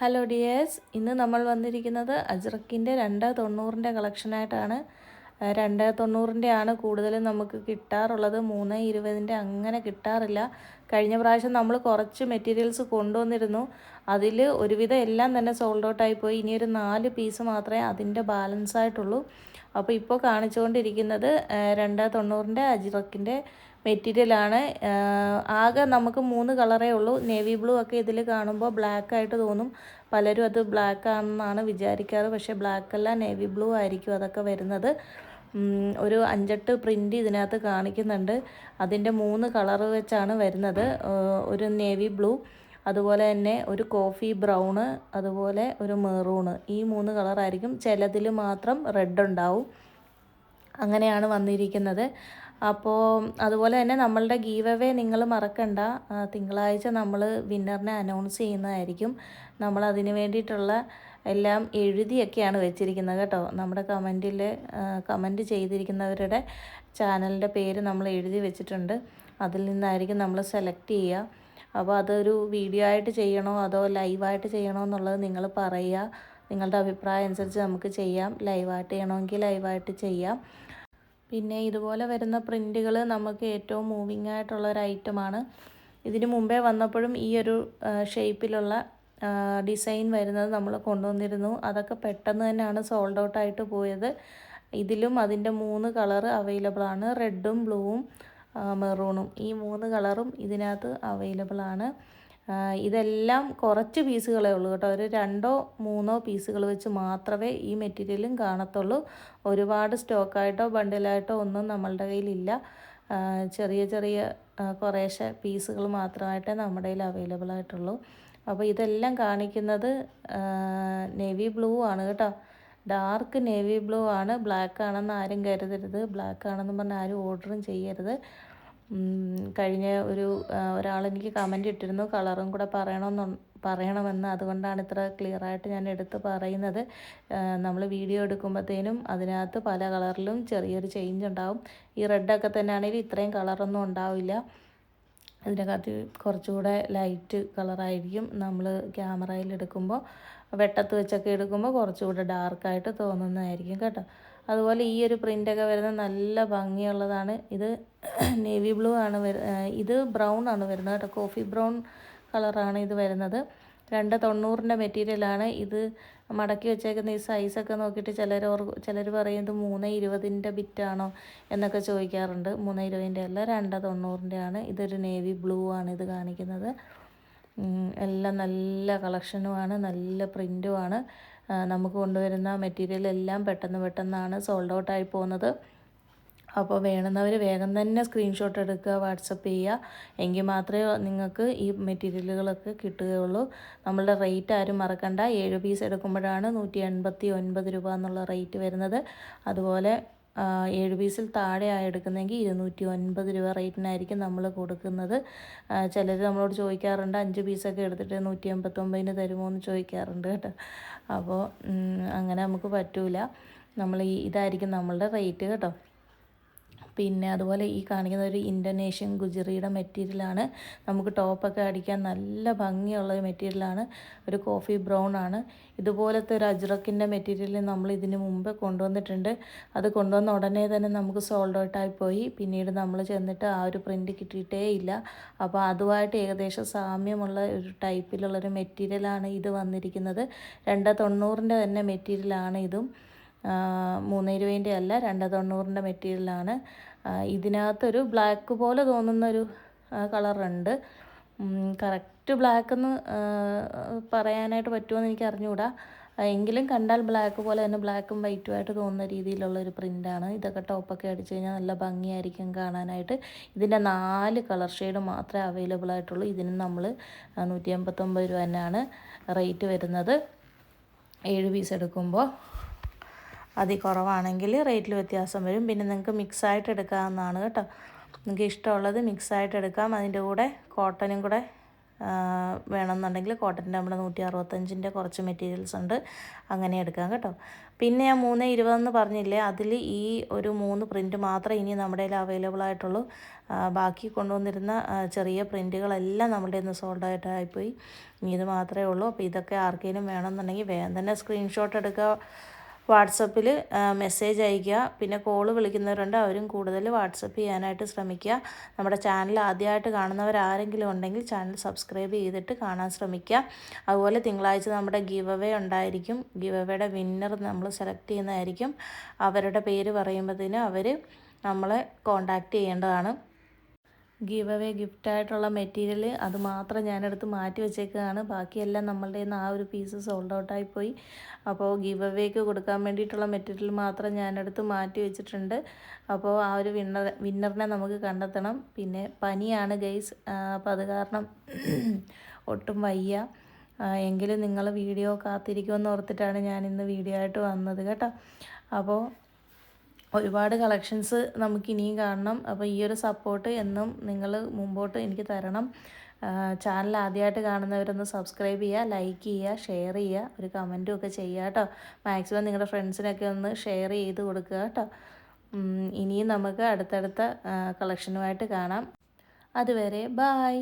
Hello dears ഇന്ന് നമ്മൾ വന്നിരിക്കുന്നത് അജ്രക്കിന്റെ രണ്ട് തൊണ്ണൂറിന്റെ കളക്ഷനായിട്ടാണ്. രണ്ട് തൊണ്ണൂറിന്റെ ആണ് കൂടുതലും നമുക്ക് കിട്ടാറുള്ളത്. മൂന്ന് ഇരുപതിന്റെ അങ്ങനെ കിട്ടാറില്ല. കഴിഞ്ഞ പ്രാവശ്യം നമ്മൾ കുറച്ച് മെറ്റീരിയൽസ് കൊണ്ടുവന്നിരുന്നു. അതിൽ ഒരുവിധം എല്ലാം തന്നെ സോൾഡ് ഔട്ട് ആയിപ്പോയി ഇനി ഒരു നാല് പീസ് മാത്രമേ അതിന്റെ ബാലൻസ് ആയിട്ടുള്ളൂ. അപ്പോൾ ഇപ്പോൾ കാണിച്ചുകൊണ്ടിരിക്കുന്നത് രണ്ട് തൊണ്ണൂറിന്റെ അജിറക്കിന്റെ മെറ്റീരിയലാണ് ആകെ നമുക്ക് മൂന്ന് കളറേ ഉള്ളൂ. നേവി ബ്ലൂ ഒക്കെ ഇതിൽ കാണുമ്പോൾ ബ്ലാക്ക് ആയിട്ട് തോന്നും. പലരും അത് ബ്ലാക്ക് ആണെന്നാണ് വിചാരിക്കാറ്. പക്ഷേ ബ്ലാക്ക് അല്ല നേവി ബ്ലൂ ആയിരിക്കും അതൊക്കെ വരുന്നത്. ഒരു അഞ്ചെട്ട് പ്രിന്റ് ഇതിനകത്ത് കാണിക്കുന്നുണ്ട്. അതിന്റെ മൂന്ന് കളറ് വെച്ചാണ് വരുന്നത്. ഒരു നേവി ബ്ലൂ. അതുപോലെ തന്നെ ഒരു കോഫി ബ്രൗണ് അതുപോലെ ഒരു മെറൂണ്. ഈ മൂന്ന് കളറായിരിക്കും ചിലതിൽ മാത്രം റെഡ് ഉണ്ടാവും. അങ്ങനെയാണ് വന്നിരിക്കുന്നത്. അപ്പോൾ അതുപോലെ തന്നെ നമ്മളുടെ ഗീവ് അവേ നിങ്ങൾ മറക്കണ്ട. തിങ്കളാഴ്ച നമ്മൾ വിന്നറിനെ അനൗൺസ് ചെയ്യുന്നതായിരിക്കും. നമ്മൾ അതിന് വേണ്ടിയിട്ടുള്ള എല്ലാം എഴുതിയൊക്കെയാണ് വെച്ചിരിക്കുന്നത് കേട്ടോ. നമ്മുടെ കമന്റിൽ കമന്റ് ചെയ്തിരിക്കുന്നവരുടെ ചാനലിന്റെ പേര് നമ്മൾ എഴുതി വെച്ചിട്ടുണ്ട്. അതിൽ നിന്നായിരിക്കും നമ്മൾ സെലക്ട് ചെയ്യുക. അപ്പോൾ അതൊരു വീഡിയോ ആയിട്ട് ചെയ്യണോ അതോ ലൈവായിട്ട് ചെയ്യണോ എന്നുള്ളത് നിങ്ങൾ പറയുക. നിങ്ങളുടെ അഭിപ്രായം അനുസരിച്ച് നമുക്ക് ചെയ്യാം. ലൈവായിട്ട് ചെയ്യണമെങ്കിൽ ലൈവായിട്ട് ചെയ്യാം. പിന്നെ ഇതുപോലെ വരുന്ന പ്രിന്റുകൾ നമുക്ക് ഏറ്റവും മൂവിങ് ആയിട്ടുള്ള ഒരു ഐറ്റമാണ് ഇതിന് മുമ്പേ വന്നപ്പോഴും ഈ ഒരു ഷേപ്പിലുള്ള ഡിസൈൻ വരുന്നത് നമ്മൾ കൊണ്ടുവന്നിരുന്നു. അതൊക്കെ പെട്ടെന്ന് തന്നെയാണ് സോൾഡ് ഔട്ട് ആയിട്ട് പോയത്. ഇതിലും അതിന്റെ മൂന്ന് കളർ അവൈലബിൾ ആണ്. റെഡും ബ്ലൂവും മെറൂണും ഈ മൂന്ന് കളറും ഇതിനകത്ത് അവൈലബിൾ ആണ്. ഇതെല്ലാം കുറച്ച് പീസുകളേ ഉള്ളൂ കേട്ടോ. ഒരു രണ്ടോ മൂന്നോ പീസുകൾ വെച്ച് മാത്രമേ ഈ മെറ്റീരിയലും കാണത്തുള്ളൂ. ഒരുപാട് സ്റ്റോക്കായിട്ടോ ബണ്ടിലായിട്ടോ ഒന്നും നമ്മളുടെ കയ്യിലില്ല. ചെറിയ ചെറിയ കുറേശ്ശെ പീസുകൾ മാത്രമായിട്ടേ നമ്മുടെ കയ്യിൽ അവൈലബിൾ ആയിട്ടുള്ളൂ. അപ്പോൾ ഇതെല്ലാം കാണിക്കുന്നത് നേവി ബ്ലൂ ആണ് കേട്ടോ. ഡാർക്ക് നേവി ബ്ലൂ ആണ്. ബ്ലാക്ക് ആണെന്ന് ആരും കരുതരുത്. ബ്ലാക്ക് ആണെന്ന് പറഞ്ഞാൽ ആരും ഓർഡറും ചെയ്യരുത്. കഴിഞ്ഞ ഒരു ഒരാൾ എനിക്ക് കമന്റ് ഇട്ടിരുന്നു. കളറും കൂടെ പറയണമെന്നു പറയണമെന്ന്. അതുകൊണ്ടാണ് ഇത്ര ക്ലിയർ ആയിട്ട് ഞാൻ എടുത്ത് പറയുന്നത്. നമ്മൾ വീഡിയോ എടുക്കുമ്പോഴത്തേനും അതിനകത്ത് പല കളറിലും ചെറിയൊരു ചേഞ്ച് ഉണ്ടാവും. ഈ റെഡൊക്കെ തന്നെ ആണെങ്കിൽ ഇത്രയും കളറൊന്നും ഉണ്ടാവില്ല. ഇതിനകത്ത് കുറച്ചുകൂടെ ലൈറ്റ് കളറായിരിക്കും നമ്മൾ ക്യാമറയിൽ എടുക്കുമ്പോൾ വെട്ടത്ത് വെച്ചൊക്കെ എടുക്കുമ്പോൾ കുറച്ചുകൂടെ ഡാർക്കായിട്ട് തോന്നുന്നതായിരിക്കും കേട്ടോ. അതുപോലെ ഈ ഒരു പ്രിന്റൊക്കെ വരുന്നത് നല്ല ഭംഗിയുള്ളതാണ്. ഇത് നേവി ബ്ലൂ ആണ് ഇത് ബ്രൗൺ ആണ് വരുന്നത് കേട്ടോ. കോഫി ബ്രൗൺ കളറാണ് ഇത് വരുന്നത്. രണ്ട് തൊണ്ണൂറിന്റെ മെറ്റീരിയലാണ് ഇത് മടക്കി വെച്ചേക്കുന്ന ഈ സൈസൊക്കെ നോക്കിയിട്ട് ചിലർ ചിലർ പറയുന്നത് മൂന്ന് ഇരുപതിന്റെ ബിറ്റാണോ എന്നൊക്കെ ചോദിക്കാറുണ്ട്. മൂന്ന് ഇരുപതിന്റെ അല്ല രണ്ട് തൊണ്ണൂറിന്റെ ആണ്. ഇതൊരു നേവി ബ്ലൂ ആണ് ഇത് കാണിക്കുന്നത്. എല്ലാം നല്ല കളക്ഷനുമാണ് നല്ല പ്രിന്റുമാണ് നമുക്ക് കൊണ്ടുവരുന്ന മെറ്റീരിയൽ എല്ലാം പെട്ടെന്ന് പെട്ടെന്നാണ് സോൾഡ് ഔട്ടായി പോകുന്നത്. അപ്പോൾ വേണമെന്നവർ വേഗം തന്നെ സ്ക്രീൻഷോട്ട് എടുക്കുക വാട്സപ്പ് ചെയ്യുക. എങ്കിൽ മാത്രമേ നിങ്ങൾക്ക് ഈ മെറ്റീരിയലുകളൊക്കെ കിട്ടുകയുള്ളൂ. നമ്മളുടെ റേറ്റ് ആരും മറക്കണ്ട. ഏഴ് പീസ് എടുക്കുമ്പോഴാണ് നൂറ്റി എൺപത്തി ഒൻപത് രൂപ എന്നുള്ള റേറ്റ് വരുന്നത്. അതുപോലെ ഏഴ് പീസിൽ താഴെ ആയി എടുക്കുന്നെങ്കിൽ ഇരുന്നൂറ്റി ഒൻപത് രൂപ റേറ്റിനായിരിക്കും നമ്മൾ കൊടുക്കുന്നത്. ചിലർ നമ്മളോട് ചോദിക്കാറുണ്ട് അഞ്ച് പീസൊക്കെ എടുത്തിട്ട് നൂറ്റി എൺപത്തൊമ്പതിന് തരുമോ എന്ന് ചോദിക്കാറുണ്ട് കേട്ടോ. അപ്പോൾ അങ്ങനെ നമുക്ക് പറ്റൂല. നമ്മൾ ഈ ഇതായിരിക്കും നമ്മളുടെ റേറ്റ് കേട്ടോ. പിന്നെ അതുപോലെ ഈ കാണിക്കുന്ന ഒരു ഇൻഡോനേഷ്യൻ ഗുജറിയുടെ മെറ്റീരിയലാണ് നമുക്ക് ടോപ്പൊക്കെ അടിക്കാൻ നല്ല ഭംഗിയുള്ള ഒരു മെറ്റീരിയലാണ് ഒരു കോഫി ബ്രൗൺ ആണ്. ഇതുപോലത്തെ ഒരു അജ്രക്കിന്റെ മെറ്റീരിയൽ നമ്മൾ ഇതിന് മുമ്പ് കൊണ്ടുവന്നിട്ടുണ്ട്. അത് കൊണ്ടുവന്ന ഉടനെ തന്നെ നമുക്ക് സോൾഡ് ഔട്ടായി പോയി. പിന്നീട് നമ്മൾ ചെന്നിട്ട് ആ ഒരു പ്രിന്റ് കിട്ടിയിട്ടേ ഇല്ല. അപ്പോൾ അതുമായിട്ട് ഏകദേശം സാമ്യമുള്ള ഒരു ടൈപ്പിലുള്ളൊരു മെറ്റീരിയലാണ് ഇത് വന്നിരിക്കുന്നത്. രണ്ട് തൊണ്ണൂറിന്റെ തന്നെ മെറ്റീരിയലാണ് ഇതും. മൂന്ന് ഇരുപതിന്റെ അല്ല രണ്ട് തൊണ്ണൂറിന്റെ മെറ്റീരിയലാണ് ഇതിനകത്തൊരു ബ്ലാക്ക് പോലെ തോന്നുന്നൊരു കളറുണ്ട്. കറക്റ്റ് ബ്ലാക്ക് എന്ന് പറയാനായിട്ട് പറ്റുമോ എനിക്ക് അറിഞ്ഞുകൂടാ എങ്കിലും കണ്ടാൽ ബ്ലാക്ക് പോലെ തന്നെ ബ്ലാക്കും വൈറ്റും ആയിട്ട് തോന്നുന്ന രീതിയിലുള്ള ഒരു പ്രിന്റാണ്. ഇതൊക്കെ ടോപ്പൊക്കെ അടിച്ചു കഴിഞ്ഞാൽ നല്ല ഭംഗിയായിരിക്കും കാണാനായിട്ട്. ഇതിന്റെ നാല് കളർ ഷെയ്ഡ് മാത്രമേ അവൈലബിൾ ആയിട്ടുള്ളൂ. ഇതിന് നമ്മൾ നൂറ്റി എൺപത്തൊമ്പത് രൂപ തന്നെയാണ് റേറ്റ് വരുന്നത്. ഏഴ് പീസ് എടുക്കുമ്പോൾ. അതിൽ കുറവാണെങ്കിൽ റേറ്റിൽ വ്യത്യാസം വരും. പിന്നെ നിങ്ങൾക്ക് മിക്സായിട്ട് എടുക്കാവുന്നതാണ് കേട്ടോ. നിങ്ങൾക്ക് ഇഷ്ടമുള്ളത് മിക്സായിട്ട് എടുക്കാം. അതിന്റെ കൂടെ കോട്ടനും കൂടെ വേണമെന്നുണ്ടെങ്കിൽ കോട്ടന്റെ നമ്മുടെ നൂറ്റി അറുപത്തഞ്ചിന്റെ കുറച്ച് മെറ്റീരിയൽസ് ഉണ്ട്. അങ്ങനെ എടുക്കാം കേട്ടോ. പിന്നെ ഞാൻ മൂന്ന് ഇരുപതെന്ന് പറഞ്ഞില്ലേ അതിൽ ഈ ഒരു മൂന്ന് പ്രിന്റ് മാത്രമേ ഇനി നമ്മുടെ കയ്യിൽ അവൈലബിൾ ആയിട്ടുള്ളൂ. ബാക്കി കൊണ്ടുവന്നിരുന്ന ചെറിയ പ്രിന്റുകളെല്ലാം നമ്മുടെ ഇന്ന് സോൾഡ് ആയിട്ടായിപ്പോയി ഇനി ഇത് മാത്രമേ ഉള്ളൂ. അപ്പോൾ ഇതൊക്കെ ആർക്കെങ്കിലും വേണമെന്നുണ്ടെങ്കിൽ വേഗം തന്നെ സ്ക്രീൻഷോട്ട് എടുക്കുക. വാട്സപ്പിൽ മെസ്സേജ് അയയ്ക്കുക. പിന്നെ കോൾ വിളിക്കുന്നവരുണ്ട് അവരും കൂടുതൽ വാട്സപ്പ് ചെയ്യാനായിട്ട് ശ്രമിക്കുക. നമ്മുടെ ചാനൽ ആദ്യമായിട്ട് കാണുന്നവരാരെങ്കിലും ഉണ്ടെങ്കിൽ ചാനൽ സബ്സ്ക്രൈബ് ചെയ്തിട്ട് കാണാൻ ശ്രമിക്കുക. അതുപോലെ തിങ്കളാഴ്ച നമ്മുടെ ഗീവ് അവേ ഉണ്ടായിരിക്കും. ഗീവ് അവേയുടെ വിന്നർ നമ്മൾ സെലക്ട് ചെയ്യുന്നതായിരിക്കും. അവരുടെ പേര് പറയുമ്പോഴത്തേനും അവർ നമ്മളെ കോണ്ടാക്റ്റ് ചെയ്യേണ്ടതാണ്. ഗീവ് അവേ ഗിഫ്റ്റായിട്ടുള്ള മെറ്റീരിയൽ അത് മാത്രം ഞാനെടുത്ത് മാറ്റി വെച്ചേക്കുകയാണ് ബാക്കിയെല്ലാം നമ്മളുടെ നിന്ന് ആ ഒരു പീസ് സോൾഡ് ഔട്ടായി പോയി. അപ്പോൾ ഗീവ് അവേക്ക് കൊടുക്കാൻ വേണ്ടിയിട്ടുള്ള മെറ്റീരിയൽ മാത്രം ഞാനെടുത്ത് മാറ്റി വെച്ചിട്ടുണ്ട്. അപ്പോൾ ആ ഒരു വിന്നർ വിന്നറിനെ നമുക്ക് കണ്ടെത്തണം. പിന്നെ പനിയാണ് ഗൈസ്. അപ്പോൾ അത് കാരണം ഒട്ടും വയ്യ. എങ്കിലും നിങ്ങൾ വീഡിയോ കാത്തിരിക്കുമെന്ന് ഓർത്തിട്ടാണ് ഞാൻ ഇന്ന് വീഡിയോ ആയിട്ട് വന്നത് കേട്ടോ. അപ്പോൾ ഒരുപാട് കളക്ഷൻസ് നമുക്ക് ഇനിയും കാണണം. അപ്പോൾ ഈ ഒരു സപ്പോർട്ട് എന്നും നിങ്ങൾ മുമ്പോട്ട് എനിക്ക് തരണം. ചാനൽ ആദ്യമായിട്ട് കാണുന്നവരൊന്ന് സബ്സ്ക്രൈബ് ചെയ്യുക ലൈക്ക് ചെയ്യുക ഷെയർ ചെയ്യുക ഒരു കമന്റും ഒക്കെ ചെയ്യുക കേട്ടോ. മാക്സിമം നിങ്ങളുടെ ഫ്രണ്ട്സിനൊക്കെ ഒന്ന് ഷെയർ ചെയ്ത് കൊടുക്കുക കേട്ടോ. ഇനിയും നമുക്ക് അടുത്തടുത്ത കളക്ഷനുമായിട്ട് കാണാം. അതുവരെ ബായ്